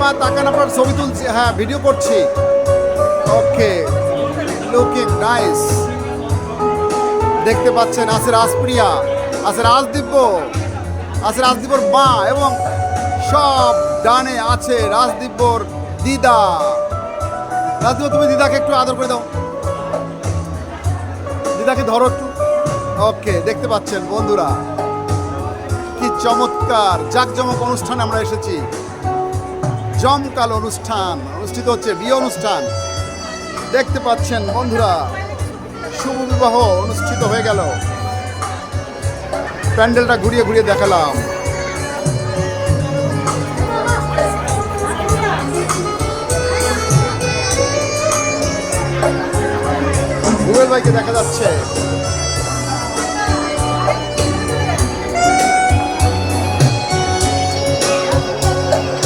মা তাকান আপনার ছবি তুলছি। হ্যাঁ ভিডিও করছি। ওকে লুকিং নাইস দেখতে পাচ্ছেন, আছে রাজপ্রিয়া, আছে রাজদীপ্য আছে রাজদীপর মা এবং সব ডানে আছে রাজদিব্যর দিদা। রাজদিব্য তুমি দিদাকে একটু আদর করে দাও। দিদাকে ধরো একটু। ওকে, দেখতে পাচ্ছেন বন্ধুরা। কি চমৎকার জাকজমক অনুষ্ঠানে আমরা এসেছি। জমকাল অনুষ্ঠান, অনুষ্ঠিত হচ্ছে বিয়ে অনুষ্ঠান। দেখতে পাচ্ছেন বন্ধুরা, শুভ বিবাহ অনুষ্ঠিত হয়ে গেল। প্যান্ডেলটা ঘুরিয়ে ঘুরিয়ে দেখালাম। রুবেল ভাইকে দেখা যাচ্ছে।